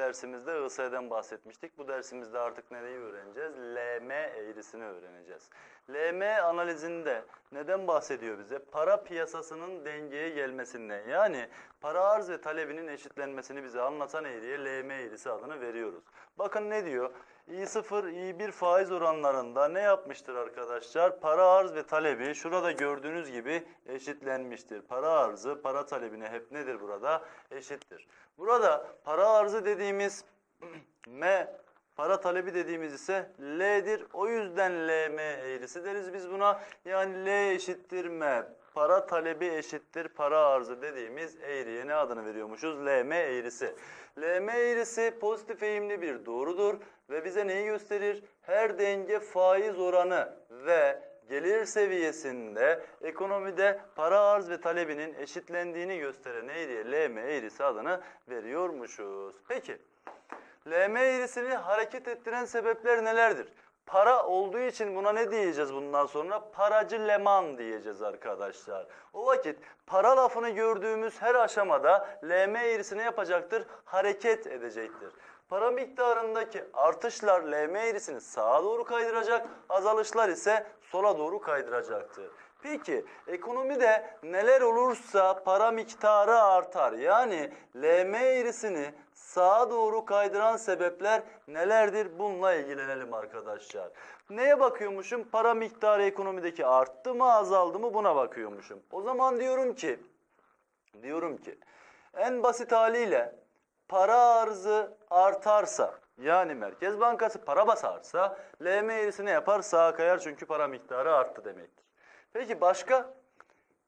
dersimizde IS'den bahsetmiştik. Bu dersimizde artık nereyi öğreneceğiz? LM eğrisini öğreneceğiz. LM analizinde neden bahsediyor bize? Para piyasasının dengeye gelmesinden. Yani para arz ve talebinin eşitlenmesini bize anlatan eğriye LM eğrisi adını veriyoruz. Bakın ne diyor? I0, I1 faiz oranlarında ne yapmıştır arkadaşlar? Para arz ve talebi şurada gördüğünüz gibi eşitlenmiştir. Para arzı para talebine hep nedir burada? Eşittir. Burada para arzı dediğimiz M, para talebi dediğimiz ise L'dir. O yüzden LM eğrisi deriz biz buna. Yani L eşittir M. Para talebi eşittir para arzı dediğimiz eğriye ne adını veriyormuşuz? LM eğrisi. LM eğrisi pozitif eğimli bir doğrudur ve bize neyi gösterir? Her denge faiz oranı ve gelir seviyesinde ekonomide para arz ve talebinin eşitlendiğini gösteren eğriye LM eğrisi adını veriyormuşuz. Peki LM eğrisini hareket ettiren sebepler nelerdir? Para olduğu için buna ne diyeceğiz bundan sonra? Paracı leman diyeceğiz arkadaşlar. O vakit para lafını gördüğümüz her aşamada LM eğrisine yapacaktır? Hareket edecektir. Para miktarındaki artışlar LM eğrisini sağa doğru kaydıracak, azalışlar ise sola doğru kaydıracaktır. Peki ekonomide neler olursa para miktarı artar. Yani LM eğrisini sağa doğru kaydıran sebepler nelerdir? Bununla ilgilenelim arkadaşlar. Neye bakıyormuşum? Para miktarı ekonomideki arttı mı azaldı mı buna bakıyormuşum. O zaman diyorum ki diyorum ki en basit haliyle para arzı artarsa yani Merkez Bankası para basarsa LM eğrisi ne yapar? Sağa kayar çünkü para miktarı arttı demektir. Peki başka?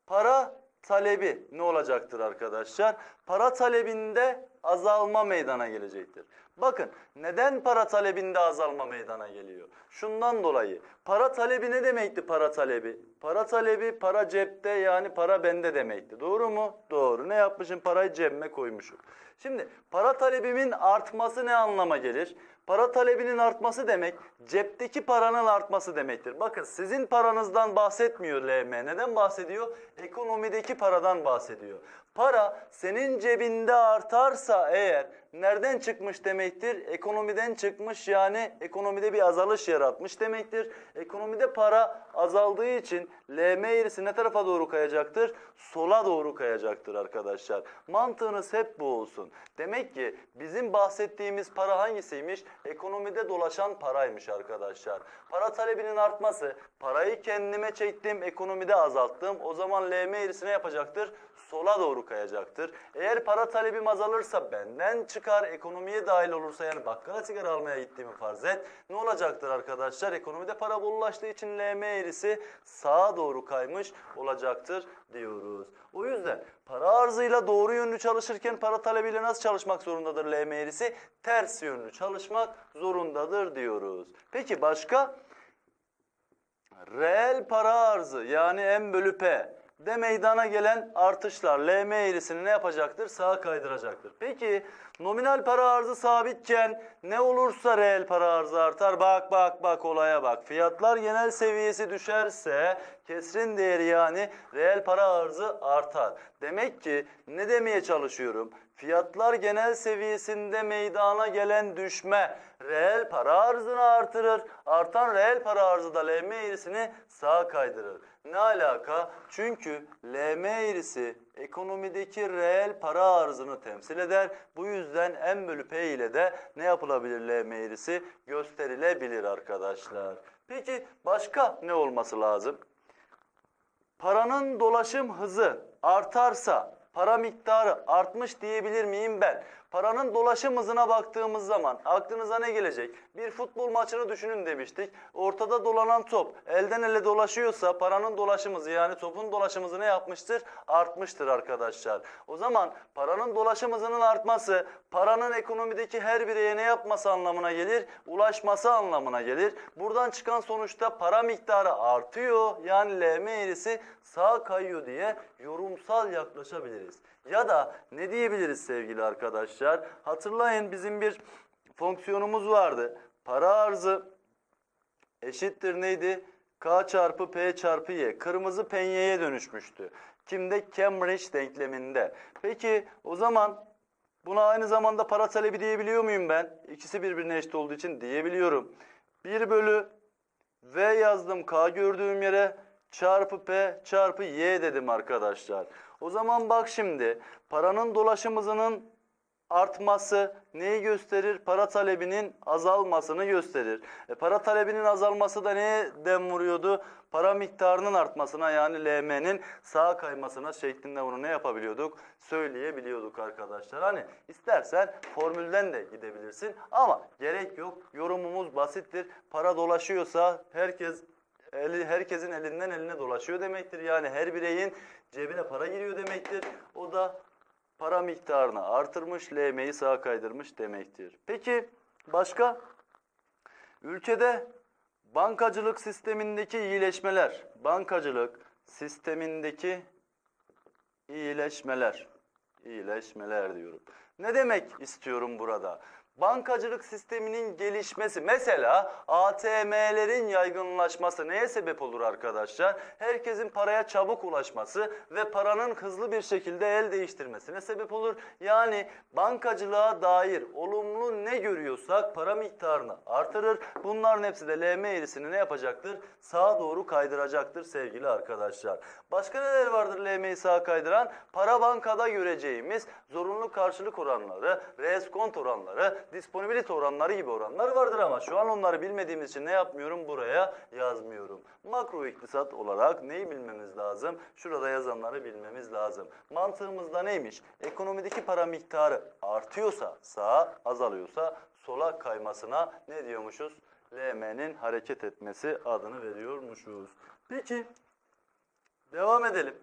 Para talebi ne olacaktır arkadaşlar? Para talebinde azalma meydana gelecektir. Bakın neden para talebinde azalma meydana geliyor? Şundan dolayı para talebi ne demekti para talebi? Para talebi para cepte yani para bende demekti. Doğru mu? Doğru. Ne yapmışım? Parayı cebime koymuşum. Şimdi para talebimin artması ne anlama gelir? Para talebinin artması demek cepteki paranın artması demektir. Bakın sizin paranızdan bahsetmiyor LM. Neden bahsediyor? Ekonomideki paradan bahsediyor. Para senin cebinde artarsa eğer nereden çıkmış demektir? Ekonomiden çıkmış yani ekonomide bir azalış yaratmış demektir. Ekonomide para azaldığı için LM eğrisi ne tarafa doğru kayacaktır? Sola doğru kayacaktır arkadaşlar. Mantığınız hep bu olsun. Demek ki bizim bahsettiğimiz para hangisiymiş? Ekonomide dolaşan paraymış arkadaşlar. Para talebinin artması, parayı kendime çektim, ekonomide azalttım. O zaman LM eğrisi ne yapacaktır? Sola doğru kayacaktır. Eğer para talebim azalırsa benden çıkar, ekonomiye dahil olursa yani bakkala sigara almaya gittiğimi farz et. Ne olacaktır arkadaşlar? Ekonomide para bollaştığı için LM eğrisi sağa doğru kaymış olacaktır diyoruz. O yüzden para arzıyla doğru yönlü çalışırken para talebiyle nasıl çalışmak zorundadır LM eğrisi? Ters yönlü çalışmak zorundadır diyoruz. Peki başka? Reel para arzı yani M bölü P de meydana gelen artışlar LM eğrisini ne yapacaktır? Sağa kaydıracaktır. Peki nominal para arzı sabitken ne olursa reel para arzı artar? Bak bak bak olaya bak. Fiyatlar genel seviyesi düşerse kesrin değeri yani reel para arzı artar. Demek ki ne demeye çalışıyorum? Fiyatlar genel seviyesinde meydana gelen düşme reel para arzını artırır. Artan reel para arzı da LM eğrisini sağa kaydırır. Ne alaka? Çünkü LM eğrisi ekonomideki reel para arzını temsil eder. Bu yüzden M bölü P ile de ne yapılabilir LM eğrisi? Gösterilebilir arkadaşlar. Peki başka ne olması lazım? Paranın dolaşım hızı artarsa para miktarı artmış diyebilir miyim ben? Paranın dolaşım hızına baktığımız zaman aklınıza ne gelecek? Bir futbol maçını düşünün demiştik. Ortada dolanan top elden ele dolaşıyorsa paranın dolaşım hızı yani topun dolaşım hızı ne yapmıştır? Artmıştır arkadaşlar. O zaman paranın dolaşım hızının artması paranın ekonomideki her bireye ne yapması anlamına gelir? Ulaşması anlamına gelir. Buradan çıkan sonuçta para miktarı artıyor. Yani LM eğrisi sağa kayıyor diye yorumsal yaklaşabiliriz. Ya da ne diyebiliriz sevgili arkadaşlar? Hatırlayın bizim bir fonksiyonumuz vardı. Para arzı eşittir neydi? K çarpı P çarpı Y kırmızı penyeye dönüşmüştü. Kimde? Cambridge denkleminde. Peki o zaman buna aynı zamanda para talebi diyebiliyor muyum ben? İkisi birbirine eşit olduğu için diyebiliyorum. 1 bölü V yazdım K gördüğüm yere çarpı P çarpı Y dedim arkadaşlar. O zaman bak şimdi paranın dolaşım artması neyi gösterir? Para talebinin azalmasını gösterir. E, para talebinin azalması da neye dem vuruyordu? Para miktarının artmasına yani LM'nin sağa kaymasına şeklinde bunu ne yapabiliyorduk? Söyleyebiliyorduk arkadaşlar. Hani istersen formülden de gidebilirsin ama gerek yok. Yorumumuz basittir. Para dolaşıyorsa herkes eli, herkesin elinden eline dolaşıyor demektir. Yani her bireyin cebine para giriyor demektir. O da para miktarını artırmış, LM'yi sağa kaydırmış demektir. Peki başka? Ülkede bankacılık sistemindeki iyileşmeler, bankacılık sistemindeki iyileşmeler, iyileşmeler diyorum. Ne demek istiyorum burada? Bankacılık sisteminin gelişmesi mesela ATM'lerin yaygınlaşması neye sebep olur arkadaşlar? Herkesin paraya çabuk ulaşması ve paranın hızlı bir şekilde el değiştirmesine sebep olur. Yani bankacılığa dair olumlu ne görüyorsak para miktarını artırır. Bunların hepsi de LM eğrisini ne yapacaktır? Sağa doğru kaydıracaktır sevgili arkadaşlar. Başka neler vardır LM'yi sağa kaydıran? Para bankada göreceğimiz zorunlu karşılık oranları, reskont oranları, disponibilite oranları gibi oranlar vardır ama şu an onları bilmediğimiz için ne yapmıyorum? Buraya yazmıyorum. Makro iktisat olarak neyi bilmemiz lazım? Şurada yazanları bilmemiz lazım. Mantığımızda neymiş? Ekonomideki para miktarı artıyorsa sağa, azalıyorsa sola kaymasına ne diyormuşuz? LM'nin hareket etmesi adını veriyormuşuz. Peki devam edelim.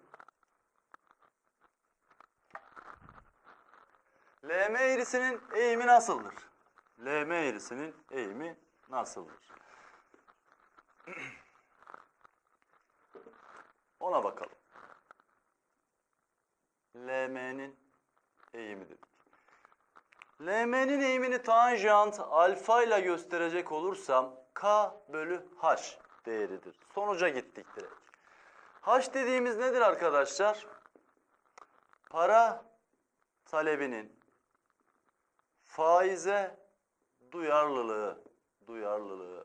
LM eğrisinin eğimi nasıldır? LM eğrisinin eğimi nasıldır? Ona bakalım. LM'nin eğimi dedik. LM'nin eğimini tanjant alfa ile gösterecek olursam K bölü H değeridir. Sonuca gittik direkt. H dediğimiz nedir arkadaşlar? Para talebinin faize duyarlılığı, duyarlılığı.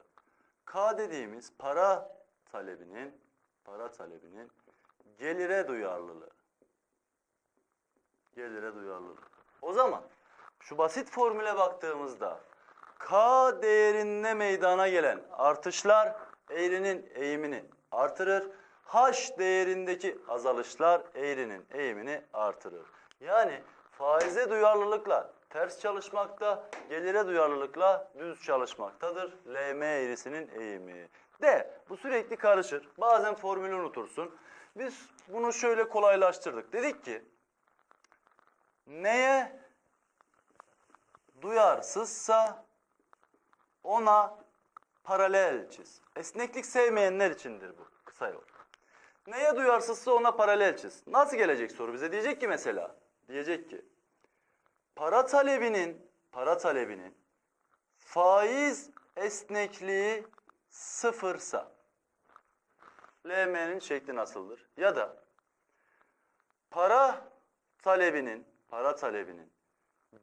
K dediğimiz para talebinin, para talebinin gelire duyarlılığı. Gelire duyarlılığı. O zaman şu basit formüle baktığımızda K değerinde meydana gelen artışlar eğrinin eğimini artırır. H değerindeki azalışlar eğrinin eğimini artırır. Yani faize duyarlılıkla ters çalışmakta, gelire duyarlılıkla düz çalışmaktadır. LM eğrisinin eğimi. De bu sürekli karışır. Bazen formülü unutursun. Biz bunu şöyle kolaylaştırdık. Dedik ki neye duyarsızsa ona paralel çiz. Esneklik sevmeyenler içindir bu kısa yol. Neye duyarsızsa ona paralel çiz. Nasıl gelecek soru bize? Diyecek ki mesela, diyecek ki para talebinin para talebinin faiz esnekliği sıfırsa LM'nin şekli nasıldır? Ya da para talebinin para talebinin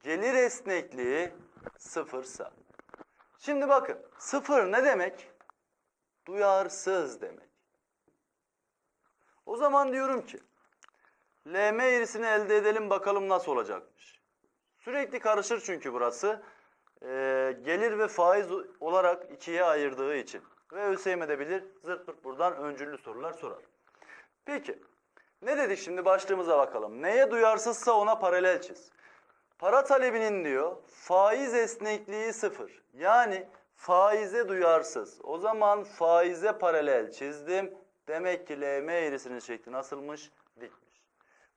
gelir esnekliği sıfırsa. Şimdi bakın sıfır ne demek? Duyarsız demek. O zaman diyorum ki LM eğrisini elde edelim bakalım nasıl olacakmış. Sürekli karışır çünkü burası. Ee, gelir ve faiz olarak ikiye ayırdığı için. Ve ÖSYM de bilir zırt pırt buradan öncüllü sorular sorar. Peki ne dedik şimdi başlığımıza bakalım. Neye duyarsızsa ona paralel çiz. Para talebinin diyor faiz esnekliği sıfır. Yani faize duyarsız. O zaman faize paralel çizdim. Demek ki LM eğrisinin şekli nasılmış? Dikmiş.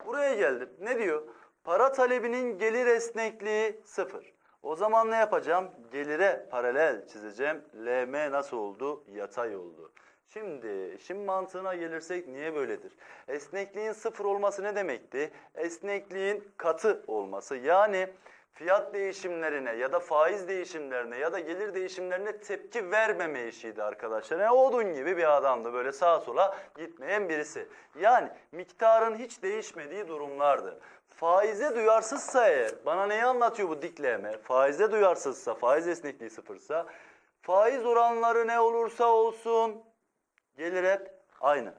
Buraya geldim. Ne diyor? Para talebinin gelir esnekliği sıfır. O zaman ne yapacağım? Gelire paralel çizeceğim. LM nasıl oldu? Yatay oldu. Şimdi, şimdi mantığına gelirsek niye böyledir? Esnekliğin sıfır olması ne demekti? Esnekliğin katı olması. Yani fiyat değişimlerine ya da faiz değişimlerine ya da gelir değişimlerine tepki vermeme işiydi arkadaşlar. Yani odun gibi bir adamdı böyle sağa sola gitmeyen birisi. Yani miktarın hiç değişmediği durumlardı. Faize duyarsızsa eğer, bana neyi anlatıyor bu dikleme? Faize duyarsızsa, faiz esnekliği sıfırsa, faiz oranları ne olursa olsun, gelir hep aynı.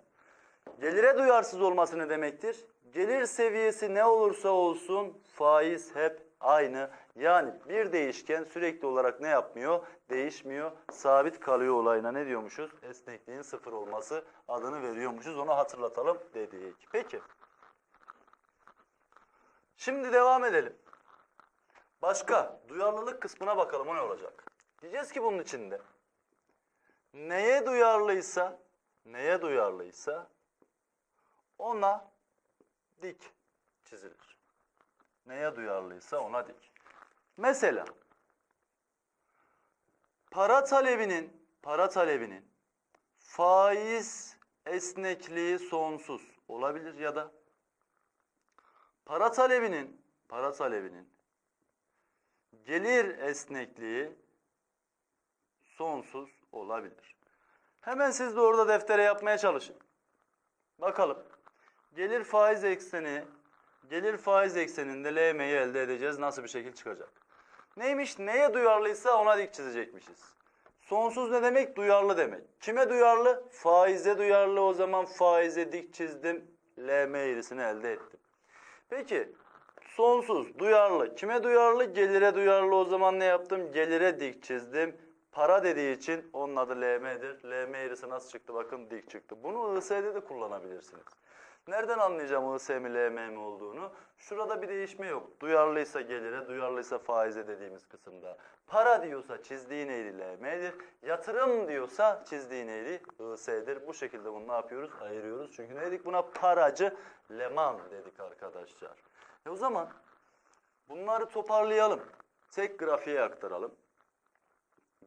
Gelire duyarsız olması ne demektir? Gelir seviyesi ne olursa olsun faiz hep aynı. Yani bir değişken sürekli olarak ne yapmıyor? Değişmiyor, sabit kalıyor olayına ne diyormuşuz? Esnekliğin sıfır olması adını veriyormuşuz. Onu hatırlatalım dedik. Peki. Şimdi devam edelim. Başka duyarlılık kısmına bakalım o ne olacak? Diyeceğiz ki bunun içinde neye duyarlıysa neye duyarlıysa ona dik çizilir. Neye duyarlıysa ona dik. Mesela para talebinin para talebinin faiz esnekliği sonsuz olabilir ya da para talebinin para talebinin gelir esnekliği sonsuz olabilir. Hemen siz de orada deftere yapmaya çalışın. Bakalım. Gelir faiz ekseni, gelir faiz ekseninde LM'yi elde edeceğiz. Nasıl bir şekil çıkacak? Neymiş? Neye duyarlıysa ona dik çizecekmişiz. Sonsuz ne demek? Duyarlı demek. Kime duyarlı? Faize duyarlı. O zaman faize dik çizdim. LM eğrisini elde ettim. Peki sonsuz, duyarlı. Kime duyarlı? Gelire duyarlı. O zaman ne yaptım? Gelire dik çizdim. Para dediği için onun adı LM'dir. LM eğrisi nasıl çıktı? Bakın dik çıktı. Bunu IS'de de kullanabilirsiniz. Nereden anlayacağım IS mi LM mi olduğunu? Şurada bir değişme yok. Duyarlıysa gelire, duyarlıysa faize dediğimiz kısımda. Para diyorsa çizdiğin eğri LM'dir. Yatırım diyorsa çizdiğin eğri IS'dir. Bu şekilde bunu ne yapıyoruz? Ayırıyoruz. Çünkü ne dedik buna? Paracı leman dedik arkadaşlar. E o zaman bunları toparlayalım. Tek grafiğe aktaralım.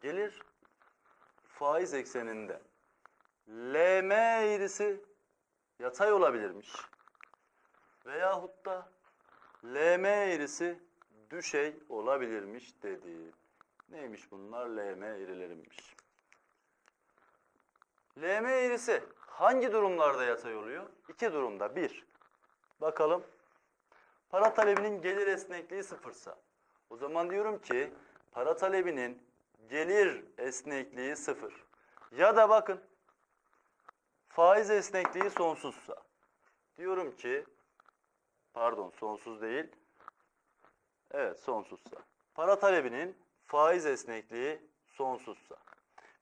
Gelir faiz ekseninde LM eğrisi yatay olabilirmiş. Veyahut da LM eğrisi düşey olabilirmiş dedi. Neymiş bunlar? LM eğrilerimmiş. LM eğrisi hangi durumlarda yatay oluyor? İki durumda. Bir, bakalım para talebinin gelir esnekliği sıfırsa. O zaman diyorum ki para talebinin gelir esnekliği sıfır. Ya da bakın faiz esnekliği sonsuzsa. Diyorum ki pardon sonsuz değil. Evet sonsuzsa. Para talebinin faiz esnekliği sonsuzsa.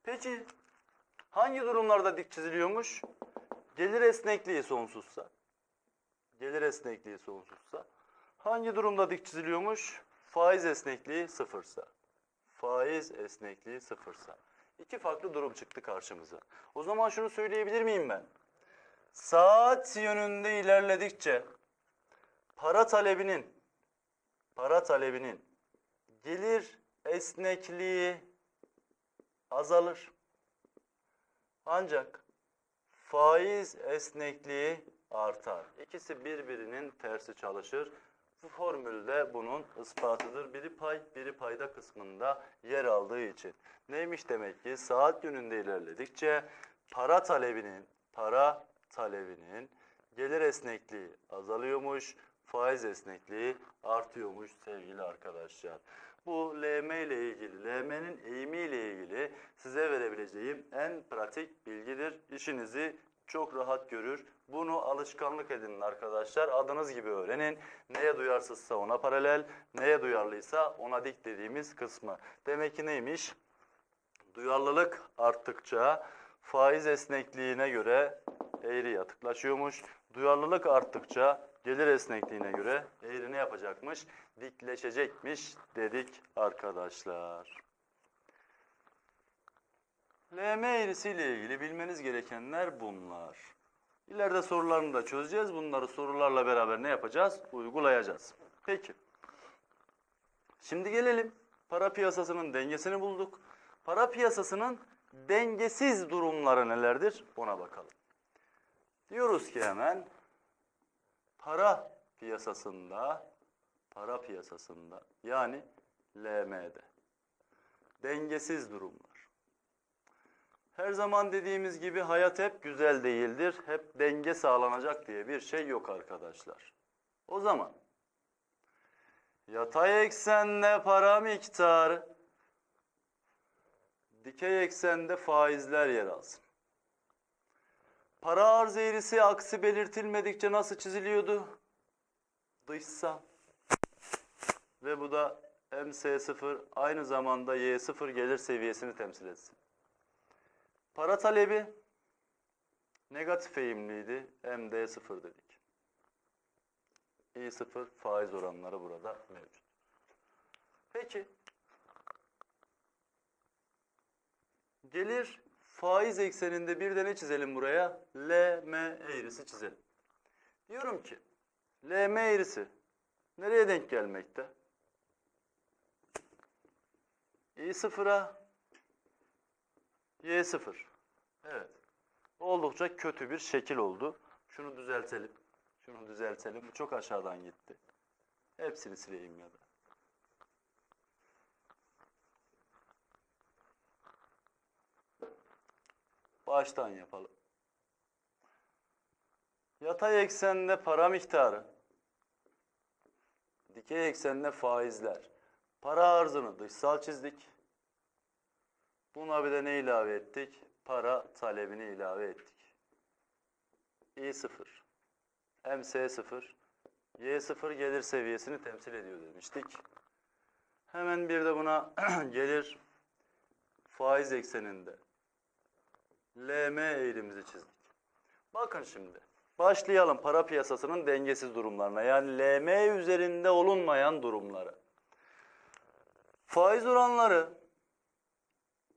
Peki hangi durumlarda dik çiziliyormuş? Gelir esnekliği sonsuzsa. Gelir esnekliği sonsuzsa. Hangi durumda dik çiziliyormuş? Faiz esnekliği sıfırsa. Faiz esnekliği sıfırsa. İki farklı durum çıktı karşımıza. O zaman şunu söyleyebilir miyim ben? Saat yönünde ilerledikçe para talebinin para talebinin gelir esnekliği azalır. Ancak faiz esnekliği artar. İkisi birbirinin tersi çalışır. Bu formülde bunun ispatıdır. Biri pay, biri payda kısmında yer aldığı için. Neymiş demek ki? Saat yönünde ilerledikçe para talebinin, para talebinin gelir esnekliği azalıyormuş, faiz esnekliği artıyormuş sevgili arkadaşlar. Bu LM ile ilgili, LM'nin eğimi ile ilgili size verebileceğim en pratik bilgidir. İşinizi çok rahat görür. Bunu alışkanlık edinin arkadaşlar. Adınız gibi öğrenin. Neye duyarsızsa ona paralel, neye duyarlıysa ona dik dediğimiz kısmı. Demek ki neymiş? Duyarlılık arttıkça faiz esnekliğine göre eğri yatıklaşıyormuş. Duyarlılık arttıkça gelir esnekliğine göre eğri ne yapacakmış? Dikleşecekmiş dedik arkadaşlar. LM eğrisiyle ilgili bilmeniz gerekenler bunlar. İleride sorularını da çözeceğiz. Bunları sorularla beraber ne yapacağız? Uygulayacağız. Peki. Şimdi gelelim. Para piyasasının dengesini bulduk. Para piyasasının dengesiz durumları nelerdir? Ona bakalım. Diyoruz ki hemen para piyasasında para piyasasında yani LM'de dengesiz durumlar. Her zaman dediğimiz gibi hayat hep güzel değildir. Hep denge sağlanacak diye bir şey yok arkadaşlar. O zaman yatay eksende para miktarı, dikey eksende faizler yer alsın. Para arz eğrisi aksi belirtilmedikçe nasıl çiziliyordu? Dışsal. Ve bu da MC0 aynı zamanda Y0 gelir seviyesini temsil etsin. Para talebi negatif eğimliydi. MD0 dedik. I0 faiz oranları burada mevcut. Peki. Gelir faiz ekseninde bir de ne çizelim buraya? LM eğrisi çizelim. Diyorum ki LM eğrisi nereye denk gelmekte? I0'a Y0. Evet. Oldukça kötü bir şekil oldu. Şunu düzeltelim. Şunu düzeltelim. Bu çok aşağıdan gitti. Hepsini sileyim ya da. Baştan yapalım. Yatay eksende para miktarı, dikey eksende faizler. Para arzını dışsal çizdik. Buna bir de ne ilave ettik? Para talebini ilave ettik. I0, MC0, Y0 gelir seviyesini temsil ediyor demiştik. Hemen bir de buna gelir faiz ekseninde LM eğrimizi çizdik. Bakın şimdi. Başlayalım para piyasasının dengesiz durumlarına. Yani LM üzerinde olunmayan durumlara. Faiz oranları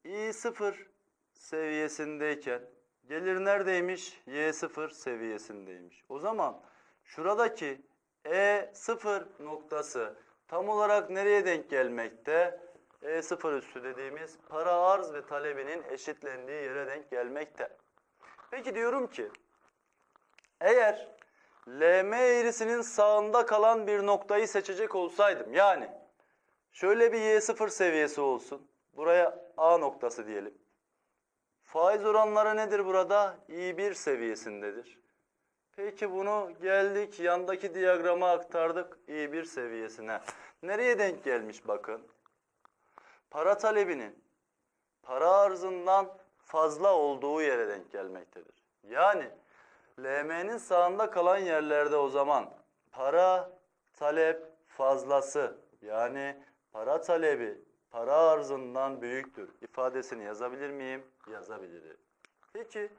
I0 seviyesindeyken gelir neredeymiş? Y0 seviyesindeymiş. O zaman şuradaki E0 noktası tam olarak nereye denk gelmekte? E0 üssü dediğimiz para arz ve talebinin eşitlendiği yere denk gelmekte. Peki diyorum ki eğer LM eğrisinin sağında kalan bir noktayı seçecek olsaydım yani şöyle bir Y0 seviyesi olsun. Buraya A noktası diyelim. Faiz oranları nedir burada? I1 seviyesindedir. Peki bunu geldik yandaki diyagram'a aktardık I1 seviyesine. Nereye denk gelmiş bakın. Para talebinin para arzından fazla olduğu yere denk gelmektedir. Yani LM'nin sağında kalan yerlerde o zaman para talep fazlası yani para talebi para arzından büyüktür ifadesini yazabilir miyim? Yazabilirim. Peki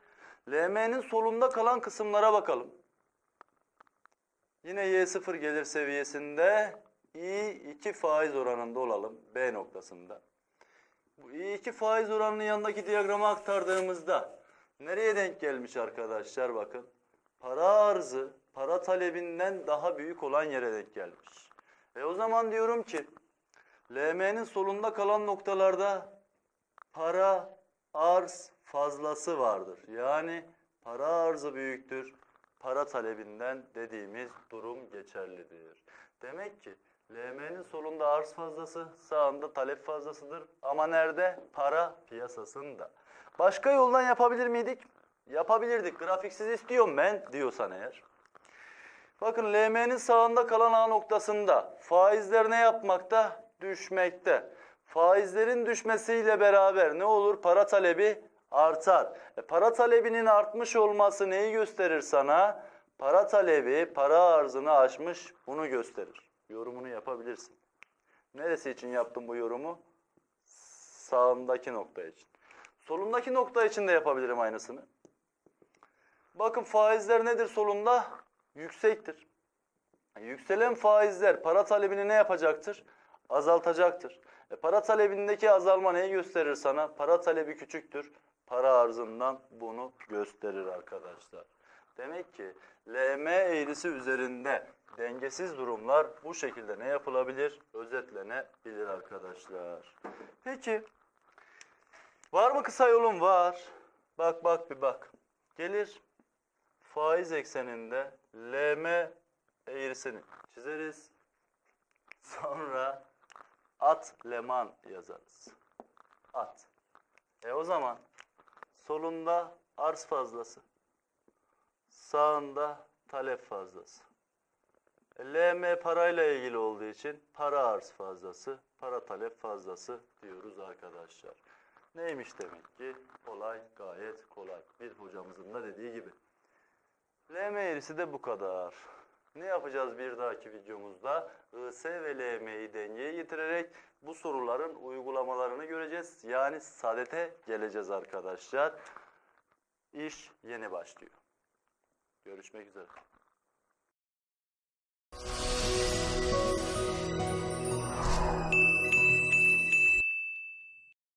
LM'nin solunda kalan kısımlara bakalım. Yine Y0 gelir seviyesinde I2 faiz oranında olalım B noktasında. Bu I2 faiz oranının yanındaki diyagramı aktardığımızda nereye denk gelmiş arkadaşlar bakın. Para arzı para talebinden daha büyük olan yere denk gelmiş. E o zaman diyorum ki LM'nin solunda kalan noktalarda para arz fazlası vardır. Yani para arzı büyüktür, para talebinden dediğimiz durum geçerlidir. Demek ki LM'nin solunda arz fazlası, sağında talep fazlasıdır. Ama nerede? Para piyasasında. Başka yoldan yapabilir miydik? Yapabilirdik. Grafiksiz istiyorum ben diyorsan eğer. Bakın LM'nin sağında kalan A noktasında faizler ne yapmakta? Düşmekte. Faizlerin düşmesiyle beraber ne olur? Para talebi artar. E, para talebinin artmış olması neyi gösterir sana? Para talebi para arzını aşmış bunu gösterir. Yorumunu yapabilirsin. Neresi için yaptım bu yorumu? Sağındaki nokta için. Solundaki nokta için de yapabilirim aynısını. Bakın faizler nedir solunda? Yüksektir. Yükselen faizler para talebini ne yapacaktır? Azaltacaktır. E para talebindeki azalma neyi gösterir sana? Para talebi küçüktür. Para arzından bunu gösterir arkadaşlar. Demek ki LM eğrisi üzerinde dengesiz durumlar bu şekilde ne yapılabilir? Özetlenebilir arkadaşlar. Peki var mı kısa yolun? Var. Bak bak bir bak. Gelir faiz ekseninde LM eğrisini çizeriz. Sonra at leman yazarız. At. E o zaman solunda arz fazlası. Sağında talep fazlası. E, LM parayla ilgili olduğu için para arz fazlası, para talep fazlası diyoruz arkadaşlar. Neymiş demek ki? Olay gayet kolay. Bir hocamızın da dediği gibi. LM eğrisi de bu kadar. Ne yapacağız bir dahaki videomuzda? IS ve LM'yi dengeye getirerek bu soruların uygulamalarını göreceğiz. Yani sadete geleceğiz arkadaşlar. İş yeni başlıyor. Görüşmek üzere.